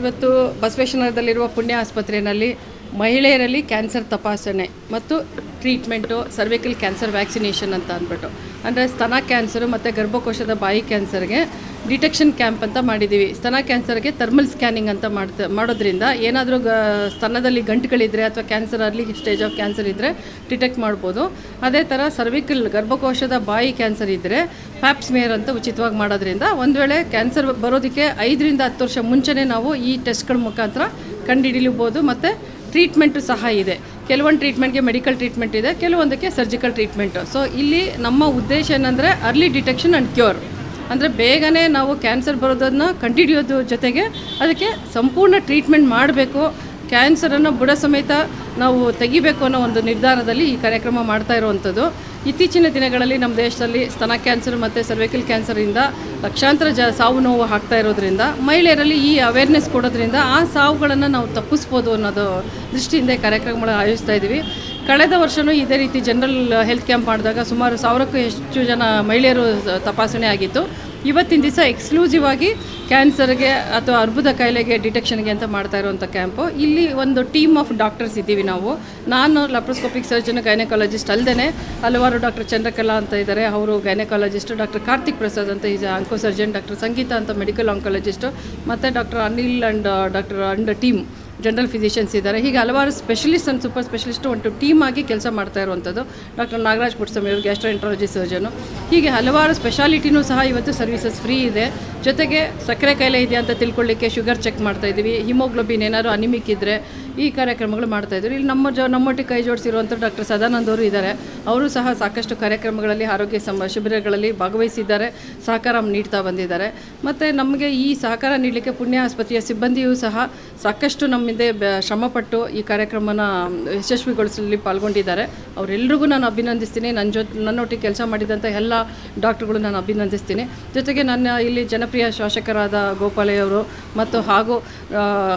ಇವತ್ತು ಬಸವೇಶ್ವರದಲ್ಲಿರುವ ಪುಣ್ಯ ಆಸ್ಪತ್ರೆಯಲ್ಲಿ ಮಹಿಳೆಯರಲ್ಲಿ ಕ್ಯಾನ್ಸರ್ ತಪಾಸಣೆ ಮತ್ತು ಟ್ರೀಟ್ಮೆಂಟು ಸರ್ವಿಕಲ್ ಕ್ಯಾನ್ಸರ್ ವ್ಯಾಕ್ಸಿನೇಷನ್ ಅಂತ ಅಂದ್ಬಿಟ್ಟು. ಅಂದರೆ ಸ್ತನ ಕ್ಯಾನ್ಸರು ಮತ್ತು ಗರ್ಭಕೋಶದ ಬಾಯಿ ಕ್ಯಾನ್ಸರ್ಗೆ ಡಿಟೆಕ್ಷನ್ ಕ್ಯಾಂಪ್ ಅಂತ ಮಾಡಿದ್ದೀವಿ. ಸ್ತನ ಕ್ಯಾನ್ಸರ್ಗೆ ಥರ್ಮಲ್ ಸ್ಕ್ಯಾನಿಂಗ್ ಅಂತ ಮಾಡ್ತಾ, ಮಾಡೋದ್ರಿಂದ ಏನಾದರೂ ಗ, ಸ್ತನದಲ್ಲಿ ಗಂಟುಗಳಿದ್ರೆ ಅಥವಾ cancer early stage of cancer ಇದ್ದರೆ ಡಿಟೆಕ್ಟ್ ಮಾಡ್ಬೋದು. ಅದೇ ಥರ ಸರ್ವಿಕಲ್ ಗರ್ಭಕೋಶದ ಬಾಯಿ ಕ್ಯಾನ್ಸರ್ ಇದ್ದರೆ ಪ್ಯಾಪ್ಸ್ಮೇರ್ ಅಂತ ಉಚಿತವಾಗಿ ಮಾಡೋದ್ರಿಂದ ಒಂದು ವೇಳೆ ಕ್ಯಾನ್ಸರ್ ಬರೋದಕ್ಕೆ ಐದರಿಂದ ಹತ್ತು ವರ್ಷ ಮುಂಚೆನೇ ನಾವು ಈ ಟೆಸ್ಟ್ಗಳ ಮುಖಾಂತರ ಕಂಡುಹಿಡಿಯಬಹುದು. ಮತ್ತು ಟ್ರೀಟ್ಮೆಂಟು ಸಹ ಇದೆ. ಕೆಲವೊಂದು ಟ್ರೀಟ್ಮೆಂಟ್ಗೆ ಮೆಡಿಕಲ್ ಟ್ರೀಟ್ಮೆಂಟ್ ಇದೆ, ಕೆಲವೊಂದಕ್ಕೆ ಸರ್ಜಿಕಲ್ ಟ್ರೀಟ್ಮೆಂಟು. ಸೊ, ಇಲ್ಲಿ ನಮ್ಮ ಉದ್ದೇಶ ಏನಂದರೆ ಅರ್ಲಿ ಡಿಟೆಕ್ಷನ್ ಆ್ಯಂಡ್ ಕ್ಯೂರ್. ಅಂದರೆ ಬೇಗನೆ ನಾವು ಕ್ಯಾನ್ಸರ್ ಬರೋದನ್ನು ಕಂಡುಹಿಡಿಯೋದು ಜೊತೆಗೆ ಅದಕ್ಕೆ ಸಂಪೂರ್ಣ ಟ್ರೀಟ್ಮೆಂಟ್ ಮಾಡಬೇಕು. ಕ್ಯಾನ್ಸರನ್ನು ಬುಡ ಸಮೇತ ನಾವು ತೆಗಿಬೇಕು ಅನ್ನೋ ಒಂದು ನಿರ್ಧಾರದಲ್ಲಿ ಈ ಕಾರ್ಯಕ್ರಮ ಮಾಡ್ತಾ ಇರುವಂಥದ್ದು. ಇತ್ತೀಚಿನ ದಿನಗಳಲ್ಲಿ ನಮ್ಮ ದೇಶದಲ್ಲಿ ಸ್ತನ ಕ್ಯಾನ್ಸರ್ ಮತ್ತು ಸರ್ವೈಕಲ್ ಕ್ಯಾನ್ಸರಿಂದ ಲಕ್ಷಾಂತರ ಜ ಸಾವು ನೋವು ಆಗ್ತಾ ಇರೋದ್ರಿಂದ, ಮಹಿಳೆಯರಲ್ಲಿ ಈ ಅವೇರ್ನೆಸ್ ಕೊಡೋದ್ರಿಂದ ಆ ಸಾವುಗಳನ್ನು ನಾವು ತಪ್ಪಿಸ್ಬೋದು ಅನ್ನೋದು ದೃಷ್ಟಿಯಿಂದ ಕಾರ್ಯಕ್ರಮಗಳು ಆಯೋಜಿಸ್ತಾ ಇದ್ದೀವಿ ಕಳೆದ ವರ್ಷವೂ ಇದೇ ರೀತಿ ಜನರಲ್ ಹೆಲ್ತ್ ಕ್ಯಾಂಪ್ ಮಾಡಿದಾಗ ಸುಮಾರು ಸಾವಿರಕ್ಕೂ ಹೆಚ್ಚು ಜನ ಮಹಿಳೆಯರು ತಪಾಸಣೆ ಆಗಿತ್ತು. ಇವತ್ತಿನ ದಿವಸ ಎಕ್ಸ್ಕ್ಲೂಸಿವ್ ಆಗಿ ಕ್ಯಾನ್ಸರ್ಗೆ ಅಥವಾ ಅರ್ಬುದ ಕಾಯಿಲೆಗೆ ಡಿಟೆಕ್ಷನ್ಗೆ ಅಂತ ಮಾಡ್ತಾ ಇರುವಂಥ ಕ್ಯಾಂಪು ಇಲ್ಲಿ ಒಂದು ಟೀಮ್ ಆಫ್ ಡಾಕ್ಟರ್ಸ್ ಇದ್ದೀವಿ ನಾವು. ನಾನು ಲ್ಯಾಪ್ರೋಸ್ಕೋಪಿಕ್ ಸರ್ಜನ್ ಗೈನಕಾಲಜಿಸ್ಟ್ ಅಲ್ಲದೆ ಹಲವಾರು ಡಾಕ್ಟರ್ ಚಂದ್ರಕಲಾ ಅಂತ ಇದ್ದಾರೆ. ಅವರು ಗೈನಕಾಲಜಿಸ್ಟು ಡಾಕ್ಟರ್ ಕಾರ್ತಿಕ್ ಪ್ರಸಾದ್ ಅಂತ is onco surgeon doctor Sangeetha ಅಂತ ಮೆಡಿಕಲ್ ಆಂಕಾಲಜಿಸ್ಟು ಮತ್ತು doctor Anil and doctor and team general physicians ಇದ್ದಾರೆ. ಹೀಗೆ ಹಲವಾರು ಸ್ಪೆಷಲಿಸ್ಟ್ ಅಂಡ್ ಸೂಪರ್ ಸ್ಪೆಷಲಿಸ್ಟ್ ಒಂದು ಟೀಮ್ ಆಗಿ ಕೆಲಸ ಮಾಡ್ತಾ ಇರುವಂಥದ್ದು. ಡಾಕ್ಟರ್ ನಾಗರಾಜ್ ಪುಟ್ಸಮಿ ಅವರು ಗ್ಯಾಸ್ಟ್ರೋ ಎಂಟ್ರಾಲಜಿ ಸರ್ಜನು ಹೀಗೆ ಹಲವಾರು ಸ್ಪೆಷಾಲಿಟಿನೂ ಸಹ ಇವತ್ತು ಸರ್ವಿಸಸ್ ಫ್ರೀ ಇದೆ. ಜೊತೆಗೆ ಸಕ್ಕರೆ ಕಾಯಿಲೆ ಇದೆಯಾ ಅಂತ ತಿಳ್ಕೊಳ್ಳಿಕ್ಕೆ ಶುಗರ್ ಚೆಕ್ ಮಾಡ್ತಾ ಇದ್ದೀವಿ. ಹಿಮೋಗ್ಲೋಬಿನ್ ಏನಾದ್ರು ಅನಿಮಿಕ್ ಇದ್ದರೆ ಈ ಕಾರ್ಯಕ್ರಮಗಳು ಮಾಡ್ತಾ ಇದ್ದೀವಿ ಇಲ್ಲಿ ನಮ್ಮ ಜೊ ನಮ್ಮೊಟ್ಟಿಗೆ ಕೈ ಜೋಡಿಸಿರುವಂಥ ಡಾಕ್ಟರ್ ಸದಾನಂದ್ ಅವರು ಇದ್ದಾರೆ. ಅವರು ಸಹ ಸಾಕಷ್ಟು ಕಾರ್ಯಕ್ರಮಗಳಲ್ಲಿ ಆರೋಗ್ಯ ಸಮ ಶಿಬಿರಗಳಲ್ಲಿ ಭಾಗವಹಿಸಿದ್ದಾರೆ. ಸಹಕಾರ ನೀಡ್ತಾ ಬಂದಿದ್ದಾರೆ. ಮತ್ತು ನಮಗೆ ಈ ಸಹಕಾರ ನೀಡಲಿಕ್ಕೆ ಪುಣ್ಯ ಆಸ್ಪತ್ರೆಯ ಸಿಬ್ಬಂದಿಯೂ ಸಹ ಸಾಕಷ್ಟು ನಮ್ಮಿಂದೆ ಶ್ರಮಪಟ್ಟು ಈ ಕಾರ್ಯಕ್ರಮನ ಯಶಸ್ವಿಗೊಳಿಸಲಿ ಪಾಲ್ಗೊಂಡಿದ್ದಾರೆ. ಅವರೆಲ್ಲರಿಗೂ ನಾನು ಅಭಿನಂದಿಸ್ತೀನಿ. ನನ್ನ ಜೊತೆ ನನ್ನೊಟ್ಟಿಗೆ ಕೆಲಸ ಮಾಡಿದಂಥ ಎಲ್ಲ ಡಾಕ್ಟ್ರುಗಳು ನಾನು ಅಭಿನಂದಿಸ್ತೀನಿ. ಜೊತೆಗೆ ನನ್ನ ಇಲ್ಲಿ ಜನಪ್ರಿಯ ಶಾಸಕರಾದ ಗೋಪಾಲಯ್ಯ ಅವರು ಮತ್ತು ಹಾಗೂ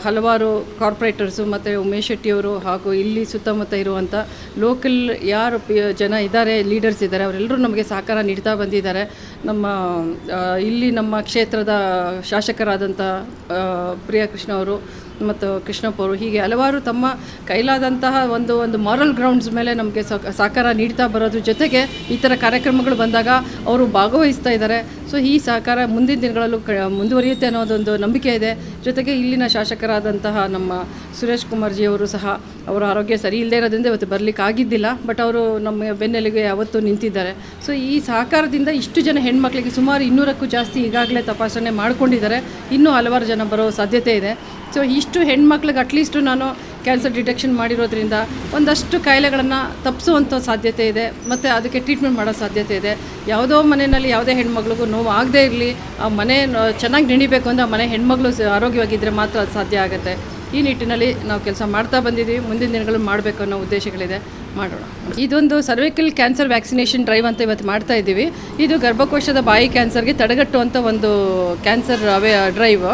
ಹಲವಾರು ಕಾರ್ಪೊರೇಟರ್ಸು ಮತ್ತು ಉಮೇಶ್ ಶೆಟ್ಟಿಯವರು ಹಾಗೂ ಇಲ್ಲಿ ಸುತ್ತಮುತ್ತ ಇರುವಂಥ ಲೋಕಲ್ ಯಾರು ಜನ ಇದ್ದಾರೆ, ಲೀಡರ್ಸ್ ಇದ್ದಾರೆ, ಅವರೆಲ್ಲರೂ ನಮಗೆ ಸಹಕಾರ ನೀಡ್ತಾ ಬಂದಿದ್ದಾರೆ. ನಮ್ಮ ಇಲ್ಲಿ ನಮ್ಮ ಕ್ಷೇತ್ರದ ಶಾಸಕರಾದಂಥ ಪ್ರಿಯಕೃಷ್ಣ ಕೃಷ್ಣ ಅವರು ಮತ್ತು ಕೃಷ್ಣಪ್ಪ ಅವರು ಹೀಗೆ ಹಲವಾರು ತಮ್ಮ ಕೈಲಾದಂತಹ ಒಂದು ಒಂದು ಮಾರಲ್ ಗ್ರೌಂಡ್ಸ್ ಮೇಲೆ ನಮಗೆ ಸಹಕಾರ ನೀಡ್ತಾ ಬರೋದ್ರ ಜೊತೆಗೆ ಈ ಥರ ಕಾರ್ಯಕ್ರಮಗಳು ಬಂದಾಗ ಅವರು ಭಾಗವಹಿಸ್ತಾ ಇದ್ದಾರೆ. ಸೊ ಈ ಸಹಕಾರ ಮುಂದಿನ ದಿನಗಳಲ್ಲೂ ಮುಂದುವರಿಯುತ್ತೆ ಅನ್ನೋದೊಂದು ನಂಬಿಕೆ ಇದೆ. ಜೊತೆಗೆ ಇಲ್ಲಿನ ಶಾಸಕರಾದಂತಹ ನಮ್ಮ ಸುರೇಶ್ ಕುಮಾರ್ಜಿ ಅವರು ಸಹ ಅವರ ಆರೋಗ್ಯ ಸರಿ ಇಲ್ಲದೆ ಇರೋದ್ರಿಂದ ಇವತ್ತು ಬರಲಿಕ್ಕೆ ಆಗಿದ್ದಿಲ್ಲ ಬಟ್ ಅವರು ನಮ್ಮ ಬೆನ್ನೆಲುಗೆ ಯಾವತ್ತೂ ನಿಂತಿದ್ದಾರೆ. ಸೊ ಈ ಸಹಕಾರದಿಂದ ಇಷ್ಟು ಜನ ಹೆಣ್ಮಕ್ಳಿಗೆ ಸುಮಾರು ಇನ್ನೂರಕ್ಕೂ ಜಾಸ್ತಿ ಈಗಾಗಲೇ ತಪಾಸಣೆ ಮಾಡಿಕೊಂಡಿದ್ದಾರೆ. ಇನ್ನೂ ಹಲವಾರು ಜನ ಬರೋ ಸಾಧ್ಯತೆ ಇದೆ. ಸೊ ಇಷ್ಟು ಹೆಣ್ಮಕ್ಳಿಗೆ ಅಟ್ಲೀಸ್ಟು ನಾನು ಕ್ಯಾನ್ಸರ್ ಡಿಟೆಕ್ಷನ್ ಮಾಡಿರೋದ್ರಿಂದ ಒಂದಷ್ಟು ಕಾಯಿಲೆಗಳನ್ನು ತಪ್ಪಿಸುವಂಥ ಸಾಧ್ಯತೆ ಇದೆ. ಮತ್ತು ಅದಕ್ಕೆ ಟ್ರೀಟ್ಮೆಂಟ್ ಮಾಡೋ ಸಾಧ್ಯತೆ ಇದೆ. ಯಾವುದೋ ಮನೆಯಲ್ಲಿ ಯಾವುದೇ ಹೆಣ್ಮಗಳಿಗೂ ನೋವು ಆಗದೇ ಇರಲಿ, ಆ ಮನೆ ಚೆನ್ನಾಗಿ ನೆಣಿಬೇಕು ಅಂದರೆ ಆ ಮನೆ ಹೆಣ್ಮಗಳು ಆರೋಗ್ಯವಾಗಿದ್ದರೆ ಮಾತ್ರ ಅದು ಸಾಧ್ಯ ಆಗುತ್ತೆ. ಈ ನಿಟ್ಟಿನಲ್ಲಿ ನಾವು ಕೆಲಸ ಮಾಡ್ತಾ ಬಂದಿದ್ದೀವಿ ಮುಂದಿನ ದಿನಗಳು ಮಾಡಬೇಕು ಅನ್ನೋ ಉದ್ದೇಶಗಳಿದೆ. ಮಾಡೋಣ. ಇದೊಂದು ಸರ್ವೈಕಲ್ ಕ್ಯಾನ್ಸರ್ ವ್ಯಾಕ್ಸಿನೇಷನ್ ಡ್ರೈವ್ ಅಂತ ಇವತ್ತು ಮಾಡ್ತಾ ಇದ್ದೀವಿ. ಇದು ಗರ್ಭಕೋಶದ ಬಾಯಿ ಕ್ಯಾನ್ಸರ್ಗೆ ತಡೆಗಟ್ಟುವಂಥ ಒಂದು ಕ್ಯಾನ್ಸರ್ ಅವೇ ಡ್ರೈವ್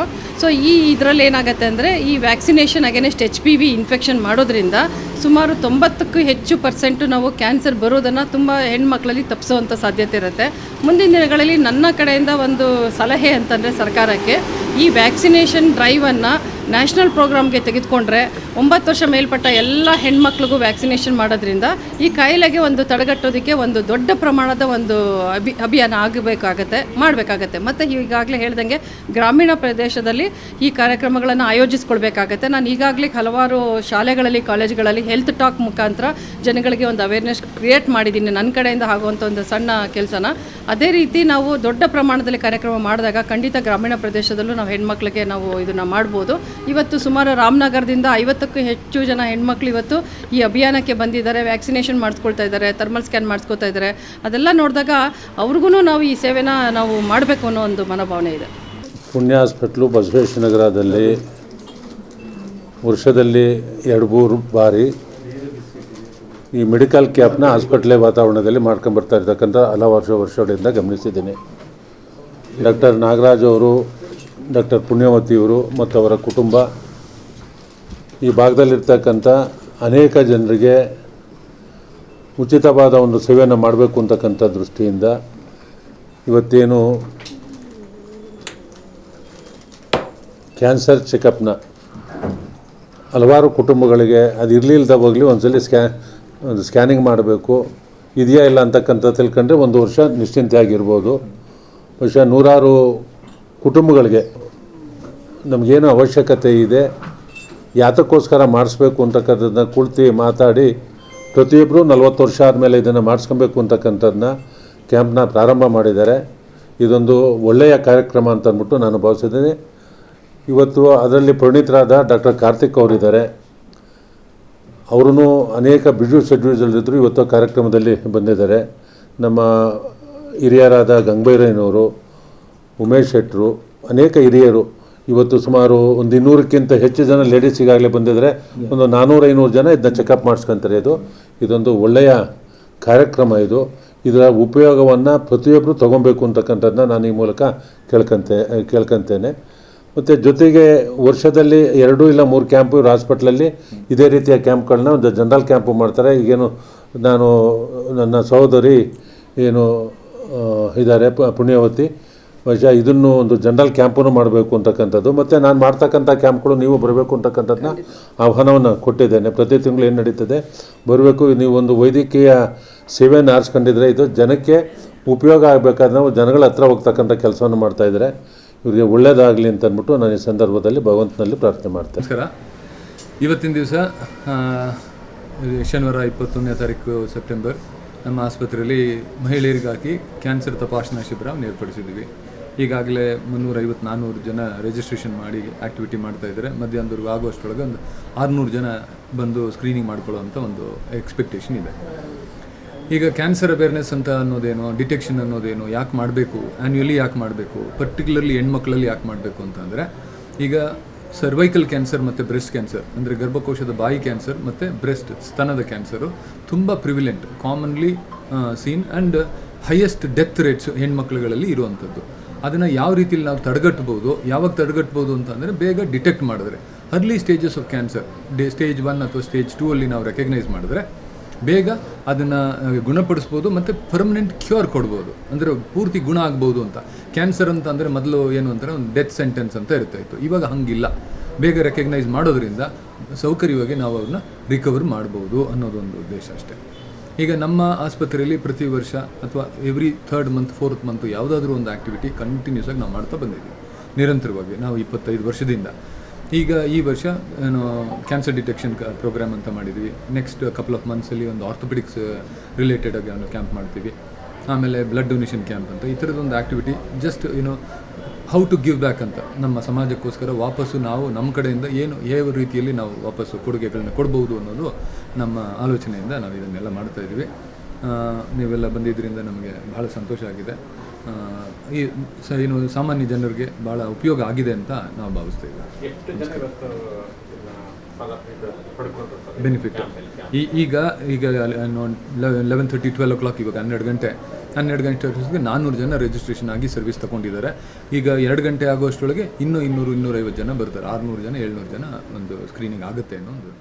ಸೊ ಈ ಇದರಲ್ಲಿ ಏನಾಗುತ್ತೆ ಅಂದರೆ ಈ vaccination against H P V infection ಮಾಡೋದ್ರಿಂದ ಸುಮಾರು ತೊಂಬತ್ತಕ್ಕೂ ಹೆಚ್ಚು ಪರ್ಸೆಂಟು ನಾವು ಕ್ಯಾನ್ಸರ್ ಬರೋದನ್ನು ತುಂಬ ಹೆಣ್ಮಕ್ಳಲ್ಲಿ ತಪ್ಪಿಸುವಂಥ ಸಾಧ್ಯತೆ ಇರುತ್ತೆ. ಮುಂದಿನ ದಿನಗಳಲ್ಲಿ ನನ್ನ ಕಡೆಯಿಂದ ಒಂದು ಸಲಹೆ ಅಂತಂದರೆ ಸರ್ಕಾರಕ್ಕೆ ಈ ವ್ಯಾಕ್ಸಿನೇಷನ್ ಡ್ರೈವನ್ನು ನ್ಯಾಷನಲ್ ಪ್ರೋಗ್ರಾಮ್ಗೆ ತೆಗೆದುಕೊಂಡ್ರೆ ಒಂಬತ್ತು ವರ್ಷ ಮೇಲ್ಪಟ್ಟ ಎಲ್ಲ ಹೆಣ್ಮಕ್ಳಿಗೂ ವ್ಯಾಕ್ಸಿನೇಷನ್ ಮಾಡೋದ್ರಿಂದ ಈ ಕಾಯಿಲೆಗೆ ಒಂದು ತಡೆಗಟ್ಟೋದಕ್ಕೆ ಒಂದು ದೊಡ್ಡ ಪ್ರಮಾಣದ ಒಂದು ಅಭಿ, ಅಭಿಯಾನ ಆಗಬೇಕಾಗತ್ತೆ, ಮಾಡಬೇಕಾಗತ್ತೆ. ಮತ್ತು ಈಗಾಗಲೇ ಹೇಳ್ದಂಗೆ ಗ್ರಾಮೀಣ ಪ್ರದೇಶದಲ್ಲಿ ಈ ಕಾರ್ಯಕ್ರಮಗಳನ್ನು ಆಯೋಜಿಸ್ಕೊಳ್ಬೇಕಾಗತ್ತೆ. ನಾನು ಈಗಾಗಲೇ ಹಲವಾರು ಶಾಲೆಗಳಲ್ಲಿ, ಕಾಲೇಜುಗಳಲ್ಲಿ ಹೆಲ್ತ್ ಟಾಕ್ ಮುಖಾಂತರ ಜನಗಳಿಗೆ ಒಂದು ಅವೇರ್ನೆಸ್ ಕ್ರಿಯೇಟ್ ಮಾಡಿದ್ದೀನಿ. ನನ್ನ ಕಡೆಯಿಂದ ಆಗುವಂಥ ಒಂದು ಸಣ್ಣ ಕೆಲಸನ. ಅದೇ ರೀತಿ ನಾವು ದೊಡ್ಡ ಪ್ರಮಾಣದಲ್ಲಿ ಕಾರ್ಯಕ್ರಮ ಮಾಡಿದಾಗ ಖಂಡಿತ ಗ್ರಾಮೀಣ ಪ್ರದೇಶದಲ್ಲೂ ನಾವು ಹೆಣ್ಮಕ್ಳಿಗೆ ನಾವು ಇದನ್ನು ಮಾಡ್ಬೋದು. ಇವತ್ತು ಸುಮಾರು ರಾಮನಗರದಿಂದ ಐವತ್ತಕ್ಕೂ ಹೆಚ್ಚು ಜನ ಹೆಣ್ಮಕ್ಳು ಇವತ್ತು ಈ ಅಭಿಯಾನಕ್ಕೆ ಬಂದಿದ್ದಾರೆ, ವ್ಯಾಕ್ಸಿನೇಷನ್ ಮಾಡಿಸ್ಕೊಳ್ತಾ ಇದ್ದಾರೆ, ಥರ್ಮಲ್ ಸ್ಕ್ಯಾನ್ ಮಾಡಿಸ್ಕೊತಾ ಇದ್ದಾರೆ. ಅದೆಲ್ಲ ನೋಡಿದಾಗ ಅವ್ರಿಗೂ ನಾವು ಈ ಸೇವೆನ ನಾವು ಮಾಡಬೇಕು ಅನ್ನೋ ಒಂದು ಮನೋಭಾವನೆ ಇದೆ. ಪುಣ್ಯ ಹಾಸ್ಪಿಟ್ಲು ಬಸವೇಶ್ವರ ನಗರದಲ್ಲಿ ವರ್ಷದಲ್ಲಿ ಎರಡು ಮೂರು ಬಾರಿ ಈ ಮೆಡಿಕಲ್ ಕ್ಯಾಂಪ್ನ ಹಾಸ್ಪಿಟ್ಲೆ ವಾತಾವರಣದಲ್ಲಿ ಮಾಡ್ಕೊಂಬರ್ತಾ ಇರ್ತಕ್ಕಂಥ ಹಲವಾರು ವರ್ಷ ವರ್ಷಗಳಿಂದ ಗಮನಿಸಿದ್ದೀನಿ. ಡಾಕ್ಟರ್ ನಾಗರಾಜ್ ಅವರು ಡಾಕ್ಟರ್ ಪುಣ್ಯವತಿಯವರು ಮತ್ತು ಅವರ ಕುಟುಂಬ, ಈ ಭಾಗದಲ್ಲಿರ್ತಕ್ಕಂಥ ಅನೇಕ ಜನರಿಗೆ ಉಚಿತವಾದ ಒಂದು ಸೇವೆಯನ್ನು ಮಾಡಬೇಕು ಅಂತಕ್ಕಂಥ ದೃಷ್ಟಿಯಿಂದ ಇವತ್ತೇನು ಕ್ಯಾನ್ಸರ್ ಚೆಕಪ್ನ ಹಲವಾರು ಕುಟುಂಬಗಳಿಗೆ ಅದು ಇರಲಿಲ್ಲದ ಹೋಗಲಿ ಒಂದ್ಸಲಿ ಸ್ಕ್ಯಾ ಸ್ಕ್ಯಾನಿಂಗ್ ಮಾಡಬೇಕು, ಇದೆಯಾ ಇಲ್ಲ ಅಂತಕ್ಕಂಥ ತಿಳ್ಕೊಂಡ್ರೆ ಒಂದು ವರ್ಷ ನಿಶ್ಚಿಂತೆಯಾಗಿರ್ಬೋದು. ಬಹುಶಃ ನೂರಾರು ಕುಟುಂಬಗಳಿಗೆ ನಮಗೇನು ಅವಶ್ಯಕತೆ ಇದೆ, ಯಾತಕ್ಕೋಸ್ಕರ ಮಾಡಿಸ್ಬೇಕು ಅಂತಕ್ಕಂಥದ್ದನ್ನ ಕುಳಿತು ಮಾತಾಡಿ ಪ್ರತಿಯೊಬ್ಬರು ನಲ್ವತ್ತು ವರ್ಷ ಆದಮೇಲೆ ಇದನ್ನು ಮಾಡಿಸ್ಕೊಬೇಕು ಅಂತಕ್ಕಂಥದ್ದನ್ನ ಕ್ಯಾಂಪ್ನ ಪ್ರಾರಂಭ ಮಾಡಿದ್ದಾರೆ. ಇದೊಂದು ಒಳ್ಳೆಯ ಕಾರ್ಯಕ್ರಮ ಅಂತ ಅಂದ್ಬಿಟ್ಟು ನಾನು ಭಾವಿಸಿದ್ದೀನಿ. ಇವತ್ತು ಅದರಲ್ಲಿ ಪರಿಣಿತರಾದ ಡಾಕ್ಟರ್ ಕಾರ್ತಿಕ್ ಅವರಿದ್ದಾರೆ. ಅವರು ಅನೇಕ ಬಿಜು ಶೆಡ್ಯೂಲ್ಸಲ್ಲಿದ್ದರು ಇವತ್ತು ಕಾರ್ಯಕ್ರಮದಲ್ಲಿ ಬಂದಿದ್ದಾರೆ. ನಮ್ಮ ಹಿರಿಯರಾದ ಗಂಗಭೈರಯ್ಯನವರು ಉಮೇಶ್ ಶೆಟ್ಟರು, ಅನೇಕ ಹಿರಿಯರು, ಇವತ್ತು ಸುಮಾರು ಒಂದು ಇನ್ನೂರಕ್ಕಿಂತ ಹೆಚ್ಚು ಜನ ಲೇಡೀಸ್ ಈಗಾಗಲೇ ಬಂದಿದ್ದಾರೆ. ಒಂದು ನಾನ್ನೂರು ಐನೂರು ಜನ ಇದನ್ನ ಚೆಕಪ್ ಮಾಡಿಸ್ಕೊಂತಾರೆ ಇದು. ಇದೊಂದು ಒಳ್ಳೆಯ ಕಾರ್ಯಕ್ರಮ ಇದು. ಇದರ ಉಪಯೋಗವನ್ನು ಪ್ರತಿಯೊಬ್ಬರು ತೊಗೊಬೇಕು ಅಂತಕ್ಕಂಥದ್ದನ್ನ ನಾನು ಈ ಮೂಲಕ ಕೇಳ್ಕಂತೆ, ಕೇಳ್ಕಂತೇನೆ. ಮತ್ತು ಜೊತೆಗೆ ವರ್ಷದಲ್ಲಿ ಎರಡು ಇಲ್ಲ ಮೂರು ಕ್ಯಾಂಪು ಇವ್ರ ಹಾಸ್ಪಿಟ್ಲಲ್ಲಿ ಇದೇ ರೀತಿಯ ಕ್ಯಾಂಪ್ಗಳನ್ನ ಒಂದು ಜನರಲ್ ಕ್ಯಾಂಪು ಮಾಡ್ತಾರೆ. ಈಗೇನು ನಾನು ನನ್ನ ಸಹೋದರಿ ಏನು ಇದ್ದಾರೆ, ಪುಣ್ಯವತಿ. ಬಹುಶಃ ಇದನ್ನು ಒಂದು ಜನರಲ್ ಕ್ಯಾಂಪನ್ನು ಮಾಡಬೇಕು ಅಂತಕ್ಕಂಥದ್ದು. ಮತ್ತು ನಾನು ಮಾಡ್ತಕ್ಕಂಥ ಕ್ಯಾಂಪ್ಗಳು ನೀವು ಬರಬೇಕು ಅಂತಕ್ಕಂಥದ್ದನ್ನ ಆಹ್ವಾನವನ್ನು ಕೊಟ್ಟಿದ್ದೇನೆ. ಪ್ರತಿ ತಿಂಗಳು ಏನು ನಡೀತದೆ? ಬರಬೇಕು ನೀವು ಒಂದು ವೈದ್ಯಕೀಯ ಸೇವೆಯನ್ನು ಆರಿಸ್ಕೊಂಡಿದ್ರೆ ಇದು ಜನಕ್ಕೆ ಉಪಯೋಗ ಆಗಬೇಕಾದ್ರೆ ನಾವು ಜನಗಳ ಹತ್ರ ಹೋಗ್ತಕ್ಕಂಥ ಕೆಲಸವನ್ನು ಮಾಡ್ತಾಯಿದ್ದಾರೆ ಇವರಿಗೆ ಒಳ್ಳೆಯದಾಗಲಿ ಅಂತ ಅಂದ್ಬಿಟ್ಟು ನಾನು ಈ ಸಂದರ್ಭದಲ್ಲಿ ಭಗವಂತನಲ್ಲಿ ಪ್ರಾರ್ಥನೆ ಮಾಡ್ತೇನೆ. ನಮಸ್ಕಾರ. ಇವತ್ತಿನ ದಿವಸ ಶನಿವಾರ ಇಪ್ಪತ್ತೊಂದನೇ ತಾರೀಕು ಸೆಪ್ಟೆಂಬರ್ ನಮ್ಮ ಆಸ್ಪತ್ರೆಯಲ್ಲಿ ಮಹಿಳೆಯರಿಗಾಗಿ ಕ್ಯಾನ್ಸರ್ ತಪಾಸಣಾ ಶಿಬಿರವನ್ನು ಏರ್ಪಡಿಸಿದ್ದೀವಿ. ಈಗಾಗಲೇ ಮುನ್ನೂರೈವತ್ತು ನಾನ್ನೂರು ಜನ ರಿಜಿಸ್ಟ್ರೇಷನ್ ಮಾಡಿ ಆ್ಯಕ್ಟಿವಿಟಿ ಮಾಡ್ತಾ ಇದ್ದಾರೆ. ಮಧ್ಯಾಹ್ನದವರೆಗೂ ಆಗುವಷ್ಟರೊಳಗೆ ಒಂದು ಆರುನೂರು ಜನ ಬಂದು ಸ್ಕ್ರೀನಿಂಗ್ ಮಾಡ್ಕೊಳ್ಳೋವಂಥ ಒಂದು ಎಕ್ಸ್ಪೆಕ್ಟೇಷನ್ ಇದೆ. ಈಗ ಕ್ಯಾನ್ಸರ್ ಅವೇರ್ನೆಸ್ ಅಂತ ಅನ್ನೋದೇನು ಡಿಟೆಕ್ಷನ್ ಅನ್ನೋದೇನು ಯಾಕೆ ಮಾಡಬೇಕು ಆ್ಯನ್ಯಲಿ ಯಾಕೆ ಮಾಡಬೇಕು ಪರ್ಟಿಕ್ಯುಲರ್ಲಿ ಹೆಣ್ಮಕ್ಳಲ್ಲಿ ಯಾಕೆ ಮಾಡಬೇಕು ಅಂತಂದರೆ ಈಗ ಸರ್ವೈಕಲ್ ಕ್ಯಾನ್ಸರ್ ಮತ್ತು ಬ್ರೆಸ್ಟ್ ಕ್ಯಾನ್ಸರ್ ಅಂದರೆ ಗರ್ಭಕೋಶದ ಬಾಯಿ ಕ್ಯಾನ್ಸರ್ ಮತ್ತು ಬ್ರೆಸ್ಟ್ ಸ್ತನದ ಕ್ಯಾನ್ಸರು ತುಂಬ prevalent commonly seen and highest death rates ಹೆಣ್ಮಕ್ಳುಗಳಲ್ಲಿ ಇರುವಂಥದ್ದು ಅದನ್ನು ಯಾವ ರೀತಿಯಲ್ಲಿ ನಾವು ತಡೆಗಟ್ಬೋದು, ಯಾವಾಗ ತಡೆಗಟ್ಬೋದು ಅಂತಂದರೆ ಬೇಗ ಡಿಟೆಕ್ಟ್ ಮಾಡಿದ್ರೆ. Early stages of cancer the stage one ಅಥವಾ ಸ್ಟೇಜ್ ಟೂ ಅಲ್ಲಿ ನಾವು ರೆಕಗ್ನೈಸ್ ಮಾಡಿದ್ರೆ ಬೇಗ ಅದನ್ನು ಗುಣಪಡಿಸ್ಬೋದು ಮತ್ತು ಪರ್ಮನೆಂಟ್ ಕ್ಯೂರ್ ಕೊಡ್ಬೋದು. ಅಂದರೆ ಪೂರ್ತಿ ಗುಣ ಆಗ್ಬೋದು ಅಂತ. ಕ್ಯಾನ್ಸರ್ ಅಂತ ಅಂದರೆ ಮೊದಲು ಏನು ಅಂತಾರೆ, ಒಂದು ಡೆತ್ ಸೆಂಟೆನ್ಸ್ ಅಂತ ಇರ್ತಾ ಇತ್ತು. ಇವಾಗ ಹಾಗಿಲ್ಲ. ಬೇಗ ರೆಕಗ್ನೈಸ್ ಮಾಡೋದ್ರಿಂದ ಸೌಕರ್ಯವಾಗಿ ನಾವು ಅವ್ರನ್ನ ರಿಕವರ್ ಮಾಡ್ಬೋದು ಅನ್ನೋದೊಂದು ಉದ್ದೇಶ ಅಷ್ಟೇ. ಈಗ ನಮ್ಮ ಆಸ್ಪತ್ರೆಯಲ್ಲಿ ಪ್ರತಿ ವರ್ಷ ಅಥವಾ every third month fourth month ಯಾವುದಾದ್ರೂ ಒಂದು ಆ್ಯಕ್ಟಿವಿಟಿ ಕಂಟಿನ್ಯೂಸ್ ಆಗಿ ನಾವು ಮಾಡ್ತಾ ಬಂದಿದ್ದೀವಿ. ನಿರಂತರವಾಗಿ, ನಾವು ಇಪ್ಪತ್ತೈದು ವರ್ಷದಿಂದ. ಈಗ ಈ ವರ್ಷ, ಏನು ಕ್ಯಾನ್ಸರ್ ಡಿಟೆಕ್ಷನ್ ಪ್ರೋಗ್ರಾಮ್ ಅಂತ ಮಾಡಿದ್ವಿ ನೆಕ್ಸ್ಟ್ ಕಪಲ್ ಆಫ್ ಮಂತ್ಸಲ್ಲಿ ಒಂದು ಆರ್ಥೋಪೆಡಿಕ್ಸ್ ರಿಲೇಟೆಡ್ ಆಗಿ ಒಂದು ಕ್ಯಾಂಪ್ ಮಾಡ್ತೀವಿ. ಆಮೇಲೆ ಬ್ಲಡ್ ಡೊನೇಷನ್ ಕ್ಯಾಂಪ್ ಅಂತ ಈ ಥರದೊಂದು ಆ್ಯಕ್ಟಿವಿಟಿ ಜಸ್ಟ್ ಏನು ಹೌ ಟು ಗಿವ್ ಬ್ಯಾಕ್ ಅಂತ. ನಮ್ಮ ಸಮಾಜಕ್ಕೋಸ್ಕರ ವಾಪಸ್ಸು ನಾವು ನಮ್ಮ ಕಡೆಯಿಂದ ಏನು, ಯಾವ ರೀತಿಯಲ್ಲಿ ನಾವು ವಾಪಸ್ಸು ಕೊಡುಗೆಗಳನ್ನ ಕೊಡ್ಬೋದು ಅನ್ನೋದು ನಮ್ಮ ಆಲೋಚನೆಯಿಂದ ನಾವು ಇದನ್ನೆಲ್ಲ ಮಾಡ್ತಾ ಇದ್ದೀವಿ. ನೀವೆಲ್ಲ ಬಂದಿದ್ದರಿಂದ ನಮಗೆ ಭಾಳ ಸಂತೋಷ ಆಗಿದೆ. ಈ ಸ ಏನು ಸಾಮಾನ್ಯ ಜನರಿಗೆ ಭಾಳ ಉಪಯೋಗ ಆಗಿದೆ ಅಂತ ನಾವು ಭಾವಿಸ್ತಾ ಇದ್ದೀವಿ. ಬೆನಿಫಿಟ್ ಈ ಈಗ ಈಗ eleven thirty twelve o'clock ಇವಾಗ ಹನ್ನೆರಡು ಗಂಟೆ. ಹನ್ನೆರಡು ಗಂಟೆ ಅಷ್ಟೊತ್ತಿಗೆ ನಾನ್ನೂರು ಜನ ರಿಜಿಸ್ಟ್ರೇಷನ್ ಆಗಿ ಸರ್ವಿಸ್ ತಗೊಂಡಿದ್ದಾರೆ. ಈಗ ಎರಡು ಗಂಟೆ ಆಗೋಷ್ಟರೊಳಗೆ ಇನ್ನೂ ಇನ್ನೂರು ಇನ್ನೂರೈವತ್ತು ಜನ ಬರ್ತಾರೆ. ಆರುನೂರು ಜನ, ಏಳ್ನೂರು ಜನ ಒಂದು ಸ್ಕ್ರೀನಿಂಗ್ ಆಗುತ್ತೆ ಅನ್ನೋ ಒಂದು